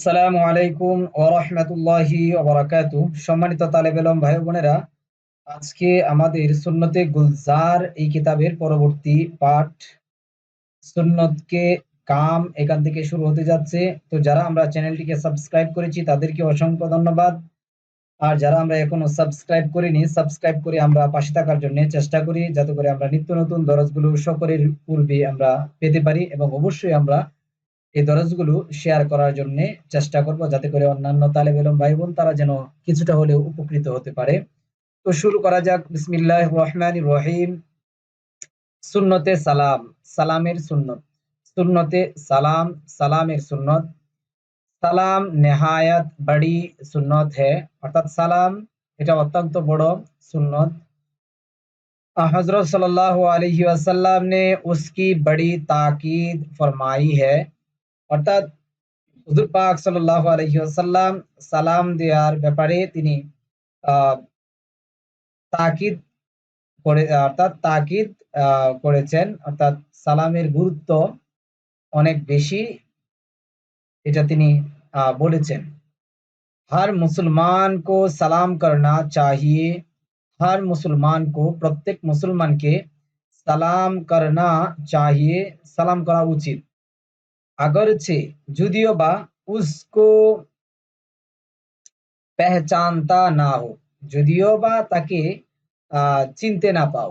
আসসালামু আলাইকুম ওরহমতুল্লাহি ওবরাকাতু সম্মানিত তালেব এলম ভাই বোনেরা, আজকে আমাদের সুন্নতে গুলজার এই কিতাবের পরবর্তী পাঠ সুন্নতকে কাম এখান থেকে শুরু হতে যাচ্ছে। তো যারা আমরা চ্যানেলটিকে সাবস্ক্রাইব করেছি, তাদেরকে অসংখ্য ধন্যবাদ। আর যারা আমরা এখনও সাবস্ক্রাইব করিনি, সাবস্ক্রাইব করে আমরা পাশে থাকার জন্য চেষ্টা করি, যাতে করে আমরা নিত্য নতুন দরজগুলো সকলের পূর্বে আমরা পেতে পারি এবং অবশ্যই আমরা এই দরজগুলো শেয়ার করার জন্য চেষ্টা করব যাতে করে অন্যান্য তালেব এলম ভাই বোন তারা যেন কিছুটা হলেও উপকৃত হতে পারে তো শুরু করা যাক বিসমিল্লাহ রহমান রহিম সুন্নতে সালাম সালামের সুন্নত সুন্নতে সালাম সালামের সুন্নত সালাম নেহায়ত বড়ি সুন্নত है অর্থাৎ সালাম এটা অত্যন্ত বড় সুন্নত हजरत सल्लल्लाहु अलैहि वसल्लम ने उसकी बड़ी ताकीद फरमाई है অর্থাৎ হুজুর পাক সাল্লাল্লাহু আলাইহি ওয়াসাল্লাম সালাম দেওয়ার ব্যাপারে তিনি তাকিদ করে অর্থাৎ তাকিদ করেছেন অর্থাৎ সালামের গুরুত্ব অনেক বেশি এটা তিনি বলেছেন हर मुसलमान को सलाम करना चाहिए हर मुसलमान को প্রত্যেক মুসলমানকে সালাম করনা चाहिए সালাম করা উচিত আগরছে যদিও বা উসকো পেহচানতা না হো, যদিও বা তাকে চিনতে না পাও।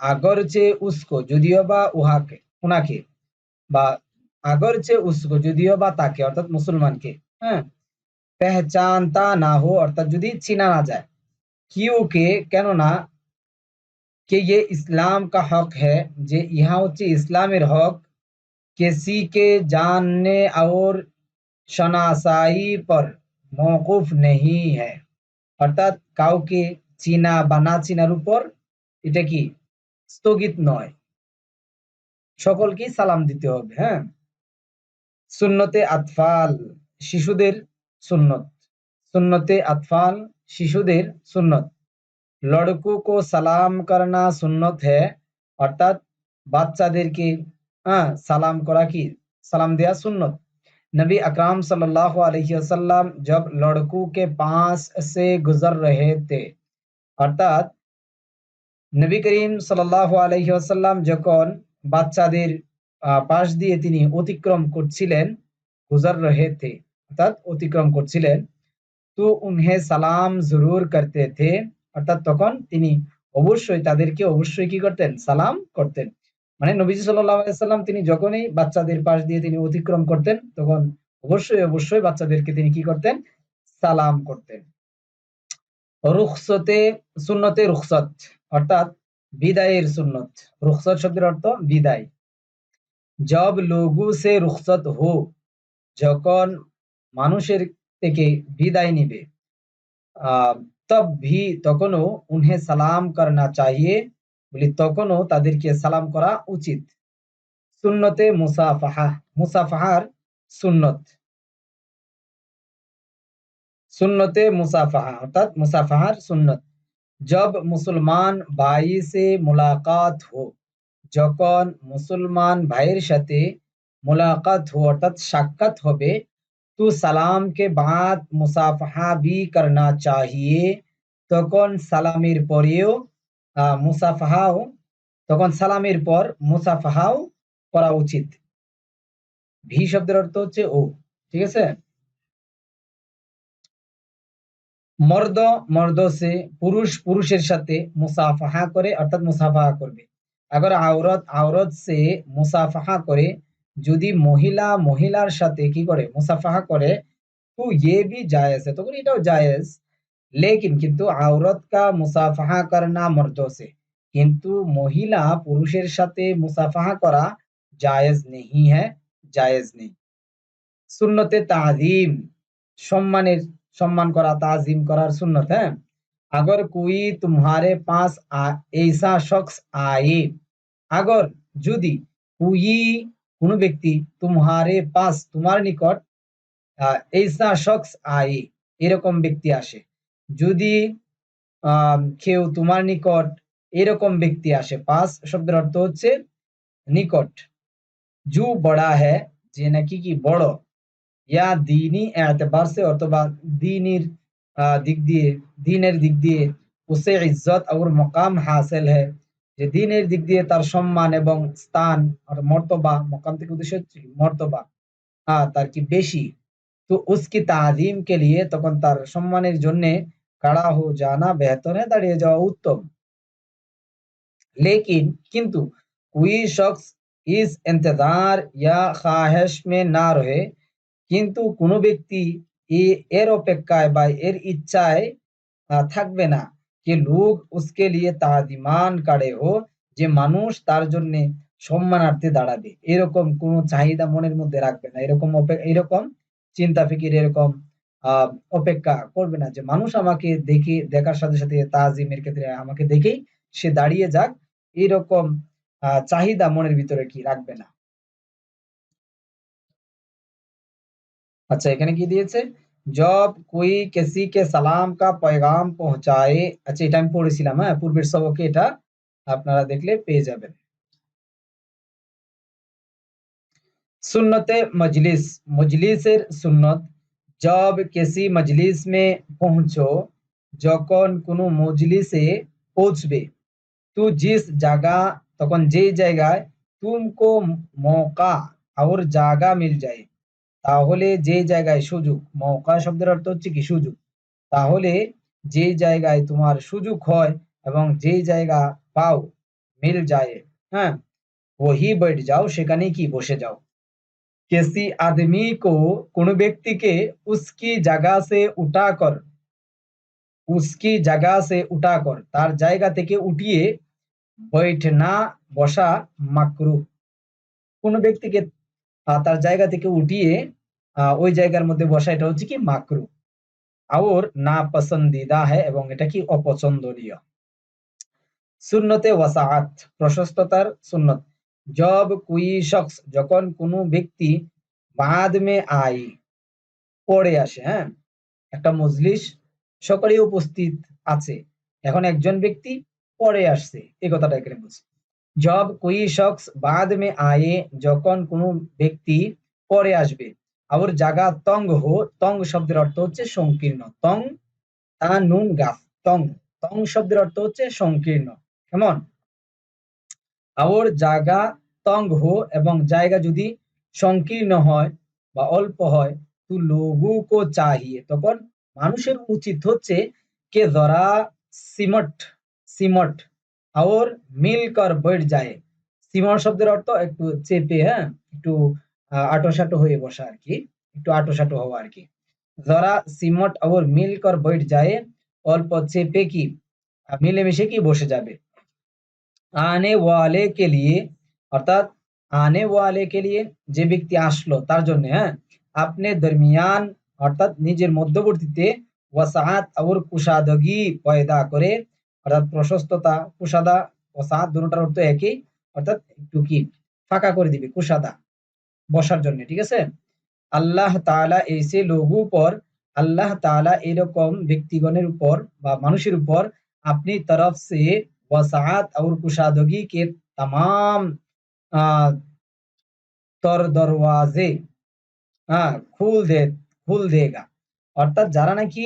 আগরছে উসকো, যদিও বা উহাকে, উনাকে, বা আগরছে উসকো, যদিও বা তাকে, অর্থাৎ মুসলমানকে হ্যাঁ? পেহচানতা না হো, অর্থাৎ যদি চিনা না যায়। কিউকে, কেননা কে ইয়ে ইসলাম কা হক হ্যাঁ যে ইহা হচ্ছে ইসলামের হক किसी के जानने और शनासाई पर মৌকুফ নেহি হ্যাঁ অর্থাৎ কাউকে চিনা বা না চিনার উপর এটা কি স্থগিত নয় সকলকে সালাম দিতে হবে হ্যাঁ সুন্নতে আতফাল শিশুদের সুন্নত সুন্নতে আতফাল শিশুদের সুন্নত লড়কু কো সালাম করনা সুন্নত হ্যাঁ অর্থাৎ বাচ্চাদেরকে हाँ सलाम करा की सलाम दिया सुन्नत नबी अकराम सल्लल्लाहु अलैहि वसल्लम जब लड़कों के पास से गुजर रहे थे অর্থাৎ নবী করিম সাল্লাল্লাহু আলাইহি ওয়াসাল্লাম যখন বাচ্চাদের পাশ দিয়ে তিনি অতিক্রম করছিলেন গুজর রহে थे অর্থাৎ অতিক্রম করছিলেন তো উনহে সালাম জরুর করতে थे অর্থাৎ তখন তিনি অবশ্যই তাদেরকে অবশ্যই কি করতেন সালাম করতেন মানে নবীজি সাল্লাম তিনি যখনই বাচ্চাদের পাশ দিয়ে তিনি অতিক্রম করতেন, তখন অবশ্যই অবশ্যই বাচ্চাদেরকে তিনি কি করতেন? সালাম করতেন। রুখসতে সুন্নতে রুখসত, অর্থাৎ বিদায়ের সুন্নত। রুখসত শব্দের অর্থ বিদায়। জব লঘু সে রুখসত হো, যখন মানুষের থেকে বিদায় নিবে। আহ, তব ভি তখনও উনহে সালাম করনা চাহিয়ে বলি, তখনও তাদেরকে সালাম করা উচিত। সুন্নতে মুসাফাহা, মুসাফাহার সুন্নত। সুন্নতে মুসাফাহা, অর্থাৎ মুসাফাহার সুন্নত। জব মুসলমান ভাই সে মুলাকাত হো, যখন মুসলমান ভাইয়ের সাথে মুলাকাত হো, অর্থাৎ সাক্ষাৎ হবে, তো সালাম কে বাদ মুসাফাহা বি করনা চাহিয়ে, তখন সালামের পরেও মুসাফাহাও, তখন সালামের পর মুসাফাহাও করা উচিত। ভি শব্দের অর্থ হচ্ছে ও, ঠিক আছে? মর্দ মর্দ সে পুরুষ, পুরুষের সাথে মুসাফাহা করে, অর্থাৎ মুসাফাহা করবে। আবার আওরত আওরত সে মুসাফাহা করে, যদি মহিলা, মহিলার সাথে কি করে? মুসাফাহা করে, তো ইয়ে বি জায়েজ তখন এটাও জায়েজ। लेकिन কিন্তু আওরত কা মুসাফাহা করনা মর্দ সে কিন্তু মহিলা পুরুষের সাথে মুসাফাহা করা জায়েজ নেই হ্যাঁ জায়েজ নেই সুন্নতে তাজিম সম্মানের সম্মান করা তাজিম করার সুন্নত হ্যাঁ अगर कोई तुम्हारे पास ऐसा शख्स आए अगर যদি কুই কোন ব্যক্তি তোমারে পাস তোমার নিকট ऐसा शख्स आए এরকম ব্যক্তি আসে যদি কেউ তোমার নিকট এরকম ব্যক্তি আসে পাস শব্দের অর্থ হচ্ছে নিকট। জু বড়া হ্যাঁ যে নাকি কি বড়। ইয়া দিনী এতবার সে অথবা দিনের দিক দিয়ে, দিনের দিক দিয়ে উসে ইজ্জত আর মকাম হাসিল হ্যাঁ যে দিনের দিক দিয়ে তার সম্মান এবং স্থান আর মর্তবা, মকাম থেকে উদ্দেশ্য হচ্ছে মর্তবা। হ্যাঁ তার কি বেশি? তো উসকি তাজিম কে লিয়ে তখন তার সম্মানের জন্য কাড়া হো জানা বেহতর হ্যাঁ দাঁড়িয়ে যাওয়া উত্তম लेकिन किंतु कोई शख्स इस इंतजार या ख्वाहिश में ना रहे কিন্তু কোনো ব্যক্তি এর অপেক্ষায় বা এর ইচ্ছায় থাকবে না যে লোক উসকে লিয়ে তাদিমান কাড়ে হো যে মানুষ তার জন্য সম্মানার্থে দাঁড়াবে এরকম কোন চাহিদা মনের মধ্যে রাখবে না এরকম এরকম চিন্তা ফিকির এরকম আহ অপেক্ষা করবে না যে মানুষ আমাকে দেখে, দেখার সাথে সাথে তাজিমের ক্ষেত্রে আমাকে দেখেই সে দাঁড়িয়ে যাক। এরকম চাহিদা মনের ভিতরে কি রাখবে না? আচ্ছা এখানে কি দিয়েছে? জব কোই কেসি কে সালাম কা পয়গাম পৌঁছায়। আচ্ছা এটা আমি পড়েছিলাম হ্যাঁ পূর্বের সবকে এটা আপনারা দেখলে পেয়ে যাবেন। সুন্নতে মজলিস, মজলিসের সুন্নত। জব কেসি মজলিস মে পৌঁছো যখন কোনো মজলিসে পৌঁছবে তু জিস জায়গা তখন যেই জায়গায় তুমকো মৌকা আর জায়গা মিল যায় তাহলে যে জায়গায় সুযোগ মৌকা শব্দের অর্থ হচ্ছে কি সুযোগ তাহলে যে জায়গায় তোমার সুযোগ হয় এবং যে জায়গা পাও মিল যায় হ্যাঁ ওহি बैठ যাও সেখানে কি বসে যাও किसी आदमी को কোনো ব্যক্তিকে उसकी जगह से उठाकर उसकी जगह से उठाकर তার জায়গা থেকে উঠিয়ে बैठना বসা মাকরু কোন ব্যক্তিকে তার জায়গা থেকে উঠিয়ে ওই জায়গার মধ্যে বসা এটা হচ্ছে কি মাকরু আর না পছন্দিদা হ্যাঁ এবং এটা কি অপছন্দনীয় সুন্নতে ওয়াসাআত প্রশস্ততার সুন্নত জব কুই শখস যখন কোনো ব্যক্তি বাদ মে আই পড়ে আসে হ্যাঁ? একটা মজলিস সকলেই উপস্থিত আছে। এখন একজন ব্যক্তি পরে আসছে, এই কথাটা এখানে বলছি। জব কুই শখস বাদ মে আয়ে যখন কোনো ব্যক্তি পরে আসবে, আবার জাগা তং হো তং শব্দের অর্থ হচ্ছে সংকীর্ণ। তং, তা নুন গাফ তং তং শব্দের অর্থ হচ্ছে সংকীর্ণ। কেমন? আওর জাগা তঙ্গ এবং জায়গা যদি সংকীর্ণ হয় বা অল্প হয়, তু লঘু কো চাহিয়ে। তখন মানুষের উচিত হচ্ছে কে ধরা সিমট সিমট, আওর মিল কর বৈঠ যায়। সিমট শব্দের অর্থ একটু চেপে হ্যাঁ একটু আটোসাটো হয়ে বসা আর কি, একটু আটোসাটো হওয়া আর কি। ধরা সিমট, আওর মিল কর বৈঠ যায়, অল্প চেপে কি মিলেমিশে কি বসে যাবে? আনে ওয়ালে কে লিয়ে অর্থাৎ আনে ওয়ালে কে লিয়ে যে ব্যক্তি আসলো তার জন্য হ্যাঁ আপনি দরমিয়ান অর্থাৎ নিজের মধ্যবর্তীতে ওয়াসাহাত আউর কুশাদগি পয়দা করে অর্থাৎ প্রশস্ততা কুশাদা ওয়াসাহাত দুটার অর্থ একই অর্থাৎ একটু কি ফাঁকা করে দিবে কুশাদা বসার জন্য ঠিক আছে আল্লাহ তালা এসে লঘু উপর আল্লাহ তালা এরকম ব্যক্তিগণের উপর বা মানুষের উপর আপনি তরফ সে वसात और कुशादगी के तमाम তর দরওয়াজে হ্যাঁ খুল দে খুল দেগা অর্থাৎ যারা নাকি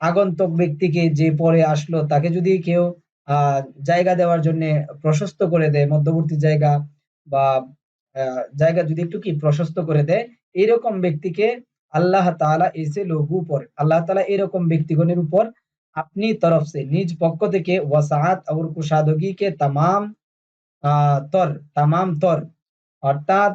আগন্তক ব্যক্তিকে যে পরে আসলো তাকে যদি কেউ আহ জায়গা দেওয়ার জন্য প্রশস্ত করে দেয় মধ্যবর্তী জায়গা বা জায়গা যদি একটু কি প্রশস্ত করে দেয় এরকম ব্যক্তিকে আল্লাহ তাআলা এসে লঘু উপর আল্লাহ তাআলা এরকম ব্যক্তিগণের উপর আপনি তরফ সে নিজ পক্ষ থেকে ওয়াসাআত আর কুশাদগি কে तमाम তর তামাম তর অর্থাৎ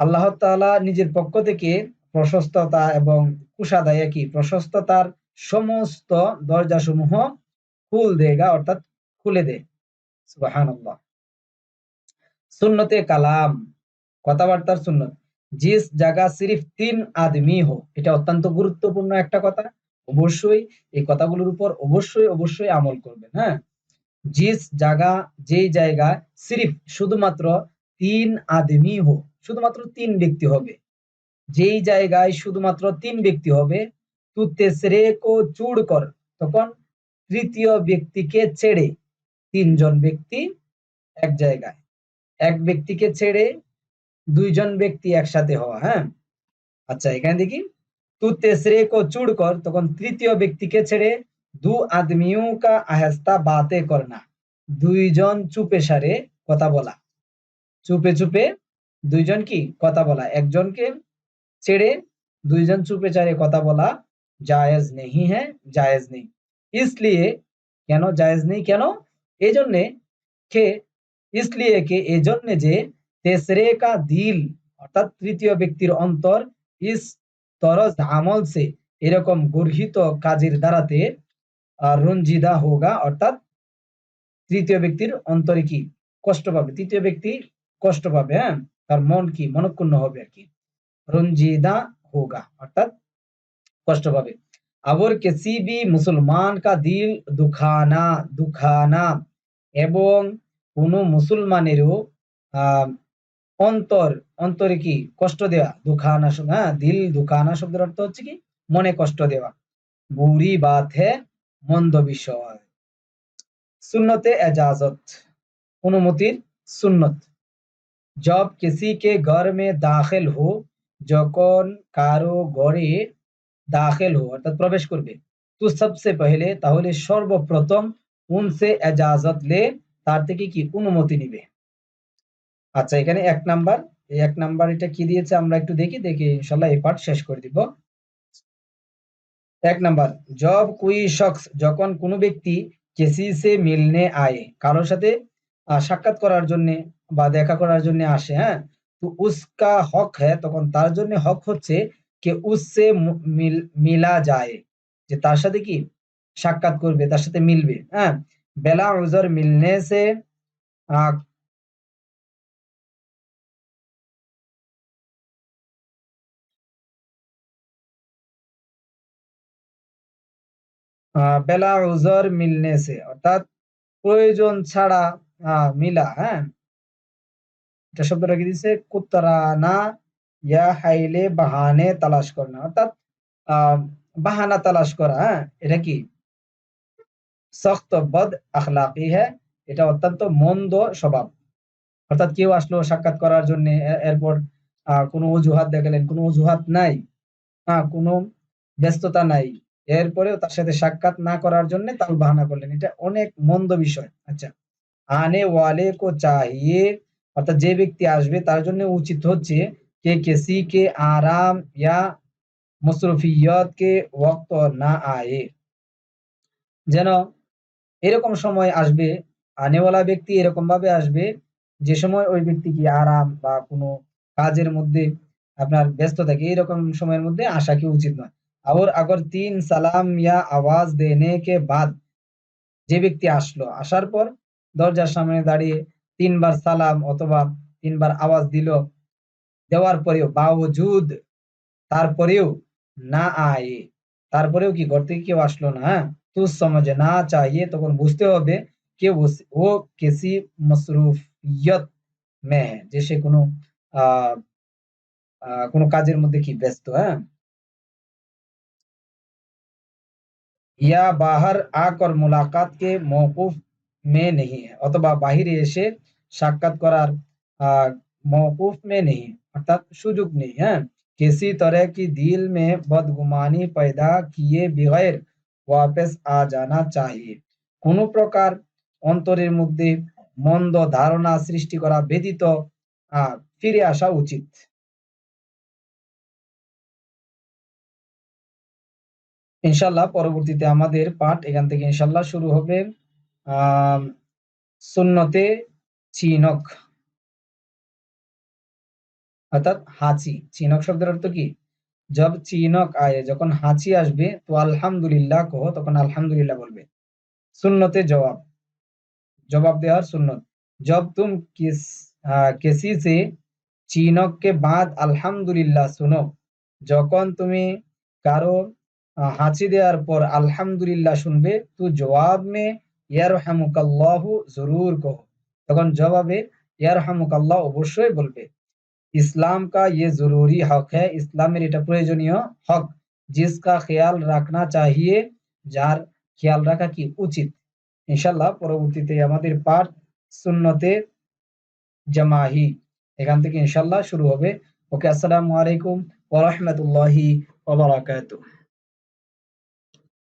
আল্লাহ তাআলা নিজের পক্ষ থেকে প্রশস্ততা এবং কুশাদা একই প্রশস্ততার সমস্ত দরজাসমূহ খুল দেগা অর্থাৎ খুলে দে সুবহানাল্লাহ সুন্নতে কালাম কথাবার্তার সুন্নত জিস জায়গা সিরিফ তিন আদমি হো এটা অত্যন্ত গুরুত্বপূর্ণ একটা কথা অবশ্যই এই কথাগুলোর উপর অবশ্যই অবশ্যই আমল করবেন হ্যাঁ? জিস জায়গা যেই জায়গা, সিরিফ, শুধুমাত্র তিন আদমি হো শুধুমাত্র তিন ব্যক্তি হবে। যেই জায়গায় শুধুমাত্র তিন ব্যক্তি হবে তু তেসরে কো চুড় কর। তখন তৃতীয় ব্যক্তিকে ছেড়ে তিনজন ব্যক্তি এক জায়গায়। এক ব্যক্তিকে ছেড়ে দুইজন ব্যক্তি একসাথে হওয়া হ্যাঁ? আচ্ছা এখানে দেখি। তু তেসরে কো চুড় কর তখন তৃতীয় ব্যক্তিকে ছেড়ে দু আদমিও কা আহেস্তা বাতে করনা দুইজন চুপে সারে কথা বলা চুপে চুপে দুইজন কি কথা বলা একজনকে ছেড়ে দুইজন চুপে চারে কথা বলা জায়েজ নেই হ্যাঁ জায়েজ নেই इसलिए কেন জায়েজ নেই কেন এই জন্যে কে इसलिए কে এই জন্যে যে তেসরে কা দিল অর্থাৎ তৃতীয় ব্যক্তির অন্তর ইস তরজ আমল সে এরকম গর্হিত কাজের দ্বারাতে রঞ্জিদা হোগা, অর্থাৎ তৃতীয় ব্যক্তির অন্তরে কি? কষ্ট পাবে। তৃতীয় ব্যক্তি কষ্ট পাবে হ্যাঁ? তার মন কি? মনক্ষুণ্ণ হবে আর কি। রঞ্জিদা হোগা, অর্থাৎ কষ্ট পাবে। আবার কেসি বি মুসলমান কা দিল দুখানা দুখানা। এবং কোন মুসলমানেরও অন্তর, অন্তরে কি? কষ্ট দেওয়া। দুখানা হ্যাঁ দিল, দুখানা শব্দের অর্থ হচ্ছে কি? মনে কষ্ট দেওয়া। বুড়ি বাথে মন্দ বিষয়। শূন্যতে এজাজত। অনুমতির সুন্নত। জব কেসি কে ঘর মে দাখেল হো, যখন কারও ঘরে দাখেল হো, অর্থাৎ প্রবেশ করবে। তো সবসে পহলে তাহলে সর্বপ্রথম উনসে এজাজত লে, তার থেকে কি অনুমতি নিবে? আচ্ছা এখানে এক নাম্বার। এই এক নাম্বার এটা কি দিয়েছে? আমরা একটু দেখি দেখি ইনশাল্লাহ এই পার্ট শেষ করে দিব। এক নাম্বার জব কুই শখস যখন কোনো ব্যক্তি কেসি সে মিলনে আয়ে। কারোর সাথে সাক্ষাৎ করার জন্য বা দেখা করার জন্য আসে হ্যাঁ? তো উসকা হক হ্যাঁ তখন তার জন্য হক হচ্ছে কে মিল, মিলা যায়। যে তার সাথে কি? সাক্ষাৎ করবে, তার সাথে মিলবে হ্যাঁ? বেলা উজর মিলনে সে বেলা উজর মিলনে সে অর্থাৎ প্রয়োজন ছাড়া মিলা হ্যাঁ? এটা শব্দটা কি দিচ্ছে কুতরানা, ইয়া হাইলে বাহানে তালাশ করা, অর্থাৎ বাহানা তালাশ করা হ্যাঁ? এটা কি? সখ্ত বদ আখলাকি হ্যাঁ? এটা অত্যন্ত মন্দ স্বভাব। অর্থাৎ কেউ আসলো সাক্ষাৎ করার জন্য এরপর কোনো অজুহাত দেখালেন, কোনো অজুহাত নাই হ্যাঁ কোনো ব্যস্ততা নাই। এরপরেও তার সাথে সাক্ষাৎ না করার জন্য তাল বাহানা করলেন। এটা অনেক মন্দ বিষয়। আচ্ছা। আনে ওয়ালে কো চাহিয়ে। অর্থাৎ যে ব্যক্তি আসবে, তার জন্য উচিত হচ্ছে কে কেসি কে আরাম ইয়া মসরুফিয়ত কে ওক্ত না আয়ে। যেন এরকম সময় আসবে, আনেওয়ালা ব্যক্তি এরকম ভাবে আসবে, যে সময় ওই ব্যক্তি কি আরাম বা কোনো কাজের মধ্যে আপনার ব্যস্ত থাকে, এরকম সময়ের মধ্যে আসা কি উচিত নয়। और अगर तीन সালাম ইয়া আওয়াজ দেনে কে বাদ যে ব্যক্তি আসলো আসার পর দরজার সামনে দাঁড়িয়ে তিনবার সালাম অথবা তিনবার আওয়াজ দিল দেওয়ার পরেও বাউজুদ তারপরেও না আয়ে তারপরেও কি ঘর থেকে কেউ আসলো না হ্যাঁ তু সমাজে না চাইয়ে তখন বুঝতে হবে কে ও কেসি মসরুফিয়ত মে যে সে কোনো আহ কোনো কাজের মধ্যে কি ব্যস্ত হ্যাঁ ইয়া বাহার আকর মুলাকাত কে মৌকুফ মে নেই অথবা বাহিরে এসে সাক্ষাৎ করার মৌকুফ মে নেই অর্থাৎ সুযোগ নেই হ্যাঁ किसी तरह की दिल में बदगुमानी पैदा किए बगैर वापस आ जाना चाहिए কোনো প্রকার অন্তরের মধ্যে মন্দ ধারণা সৃষ্টি করা ব্যতীত ফিরে আসা উচিত ইনশাল্লাহ পরবর্তীতে আমাদের পাঠ এখান থেকে ইনশাল্লাহ শুরু হবে সুন্নতে চিনক। অর্থাৎ হাঁচি। চিনক শব্দের অর্থ কি? জব চিনক আয়ে, যখন হাঁচি আসবে, তো আলহামদুলিল্লাহ কহ, তখন আলহামদুলিল্লাহ বলবে। সুন্নতে জবাব। জবাব দেওয়ার সুন্নত। জব তুম কিস কেসি সে চিনককে বাদ আলহামদুলিল্লাহ শুনো। যখন তুমি কারও হাঁচি দেওয়ার পর আলহামদুলিল্লাহ শুনবে, তো জবাব মে ইয়ারহামুকাল্লাহু, জরুর কহ। তখন জবাবে, ইয়ারহামুকাল্লাহ অবশ্যই বলবে, ইসলাম কা ইয়ে জরুরি হক হ্যাঁ ইসলামের এটা প্রয়োজনীয় হক। জিসকা খেয়াল রাখনা চাহিয়ে, যার খেয়াল রাখা কি উচিত? ইনশাল্লাহ পরবর্তীতে আমাদের পাঠ সুন্নতে জামাহি, এখান থেকে ইনশাল্লাহ শুরু হবে। ওকে, আসসালামু আলাইকুম ওয়া রাহমাতুল্লাহি ওয়া বারাকাতুহু।